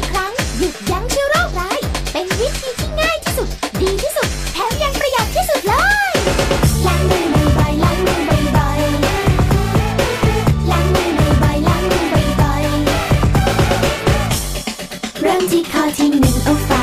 าครั้ง หยุดยั้งเชื้อโรคร้าย เป็นวิธีที่ง่ายที่สุด ดีที่สุด แถมยังประหยัดที่สุดเลยล้างมือบ่อล้างมือบ่อล้างมือบ่อล้างมือบ่อเริ่มที่ข้อที่หนึ่งเอาฟ้า